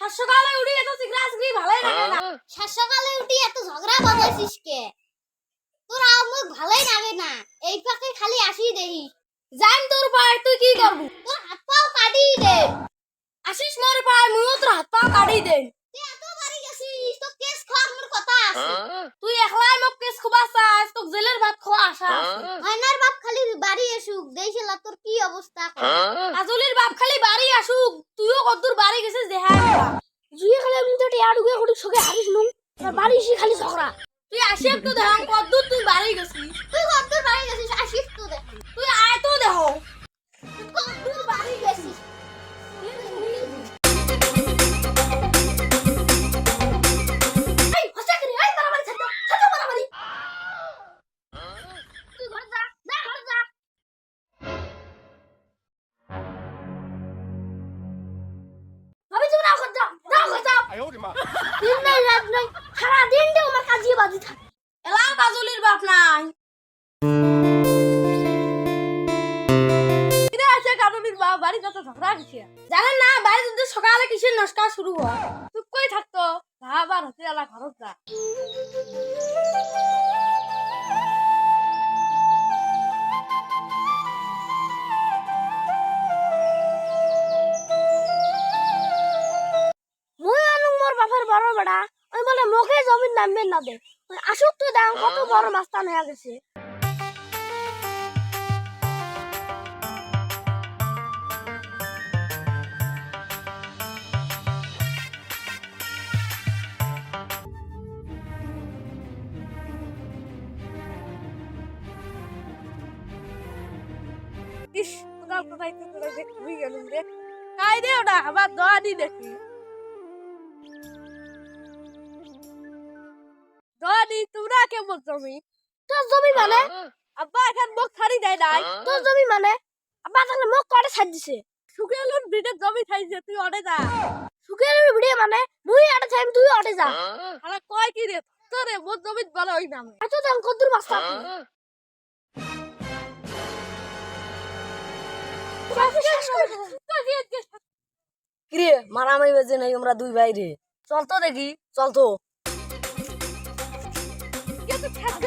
সাত সকালে উঠি এত সিগরা সিগরি ভালোই লাগে না। সাত সকালে উঠি এত ঝগড়া বাজাইছিস কে তোর আমার ভালোই লাগে না। এই পাকে খালি আসি দেহি। জান তোর পায় তুই কি করবি? তোর হাত পাও কাটি দে। আসিস মোর পায় মুও তোর হাত পাও কাটি দে। তুই এত বাড়ি গেছিস তো কেস খাওয়ার মোর কথা আছে? তুই একলাই মোক কেস খুবা চাস তোক জেলের ভাত খোয়া আশা আছে। ময়নার বাপ খালি বাড়ি আসুক দেইছিলা তোর কি অবস্থা করে। আজলির বাপ খালি বাড়ি আসুক তুইও কদ্দুর বাড়ি গেছিস দেখা জুয়ে খালি আমি তো টিয়া ডুগে কোটি সকে হারিস নু আর বাড়ি এসে খালি ঝগড়া। তুই আসি একটু দেখাম কদ্দুর তুই বাড়ি গেছিস? দিন নাই রাত নাই সারা দিন দিয়ে আমার কাজিয়ে বাজি থাকে। এলাম কাজলির বাপ নাই। জানেন না বাড়ি সকালে কিসের নস্কা শুরু হয়? চুপ করে থাকতো। আবার হতে এলা ঘরত যা। তুই দাম কত বড় মাস্তান হয়ে গেছে ইস কোথাও কোথায় তো তোরা গেলুম রে। কাই রে ওটা আবার দোয়া দি দেখি। তোমরা কেমন জমি? তোর জমি মানে? আব্বা এখন মুখ ছাড়ি দেয় নাই। তোর জমি মানে? আব্বা তাহলে মুখ কটে ছাড় দিছে? শুকিয়ে লোন ভিড়ে জমি খাইছে তুই অটে যা। শুকিয়ে লোন ভিড়ে মানে? মুই অটে ছাইম তুই অটে যা। আরে কয় কি রে? তোরে মোর জমি বলে ওই নামে। এত দাম কদ্দুর মাস্তা কিরে মারামারি বেজে নাই আমরা দুই ভাই রে। চল তো দেখি চল তো।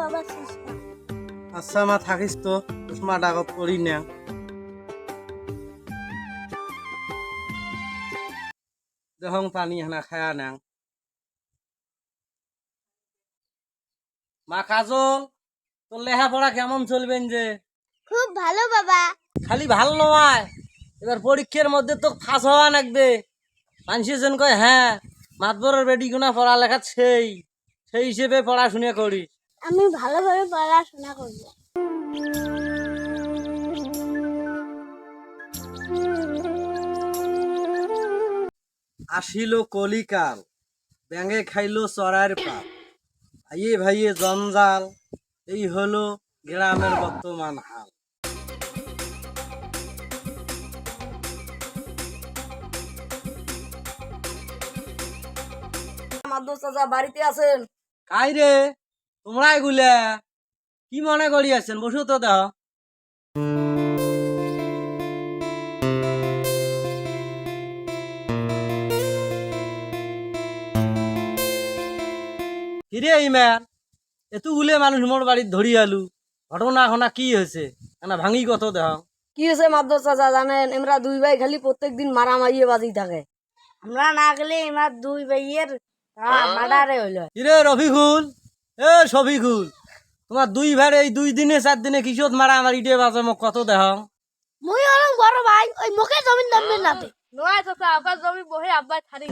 বাবা চশমা। আচ্ছা মা থাকিস তো। চশমাটা আগত করি না। দেখং পানি হানা খায়া না। মা কাজল তোর লেখাপড়া কেমন চলবেন যে খুব ভালো বাবা। খালি ভালো নয় এবার পরীক্ষার মধ্যে তো ফাঁস হওয়া লাগবে মানুষ যেন কয় হ্যাঁ মাতবরের বেটি গুনা পড়ালেখা সেই সেই হিসেবে পড়াশুনে করি আমি ভালোভাবে পড়াশোনা করব। আসিল কলিকাল ব্যাঙে খাইলো চড়ার পাল ভাইয়ে ভাইয়ে জঞ্জাল এই হলো গ্রামের বর্তমান হাল। মাদ্দর চাচা বাড়িতে আছেন। কাই রে তোমরা এগুলা কি মনে করি আছেন? বসু তো দেহ কিরে ইমান এতগুলে মানুষ মোর বাড়িত ধরি আলু। ঘটনা ঘনা কি হয়েছে? না ভাঙি কত দেহ কি হয়েছে মাদ্দর চাচা জানেন আমরা দুই ভাই খালি প্রত্যেক দিন মারামারিয়ে বাজি থাকে। আমরা না গেলে আমার দুই ভাইয়ের মার্ডারে হইল। কিরে রফিকুল? এ শফিকুল তোমার দুই ভাই এই দুই দিনে চার দিনে কিশোর মারামারি দিয়ে বাজে মোক কত দেহ মুই অনেক বড় ভাই ওই মুখে জমিন নামবেন না দে নয় চাচা আব্বার জমি বহে আব্বাই ছাড়ি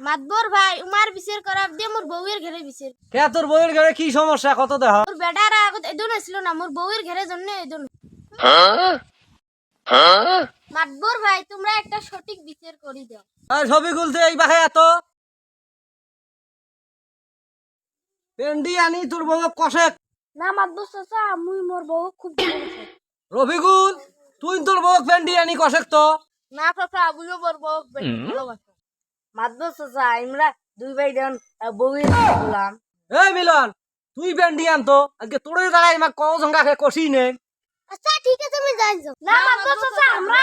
মাতবর ভাই উমার বিচার করাব দিয়ে মোর বউয়ের ঘরে বিচার। কে তোর বইয়ের ঘরে কি সমস্যা কত দেহ মোর বেটার আগত এদন ছিল না মোর বউয়ের ঘরে জন্য এদন। মাতবর ভাই তোমরা একটা সঠিক বিচার করি দাও। আর গুলতে এই বাহে এত পেন্ডি আনি তোর বউ কষে না মাতবর চাচা মুই মোর বউ খুব রবিগুল তুই তোর বউ পেন্ডি আনি কষেক তো? না চাচা আমিও মোর বউ ভালোবাসি। চাচা আমরা দুই ভাই দেন বউয়ের বললাম এই মিলন তুই পেন্ডি আনতো আজকে তোরে দাঁড়াই মা কও জঙ্গা খে কষি নে। আচ্ছা ঠিক আছে আমি যাই না চাচা আমরা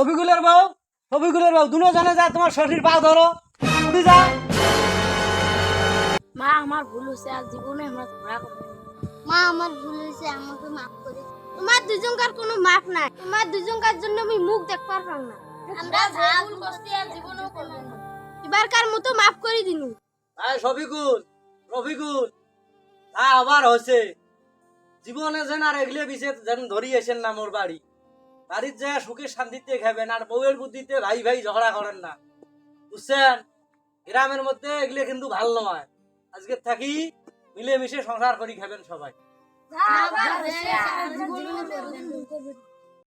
রবিগুলের বউ রবিগুলের বউ দুনো জানে যা তোমার শরীর পা ধরো। উঠে যা। মা আমার ভুল হয়েছে আর জীবনে আমরা করব মা আমার ভুল হয়েছে আমাকে মাফ করে। তোমার দুজনকার কোনো মাপ নাই। তোমার দুজনকার জন্য আমি মুখ দেখ পারলাম না। আমরা যা ভুল করছি আর জীবনেও করব না। এবারকার মতো মাফ করে দিনু। আয় রবিগুল রবিগুল তা আবার হচ্ছে জীবনে যেন আর এগলে বিছে যেন ধরি এসেন না মোর বাড়ি। বাড়ির যা সুখে শান্তিতে খাবেন আর বউয়ের বুদ্ধিতে ভাই ভাই ঝগড়া করেন না। বুঝছেন? গ্রামের মধ্যে এগুলো কিন্তু ভালো নয়। আজকে থাকি মিলেমিশে সংসার করি খাবেন সবাই।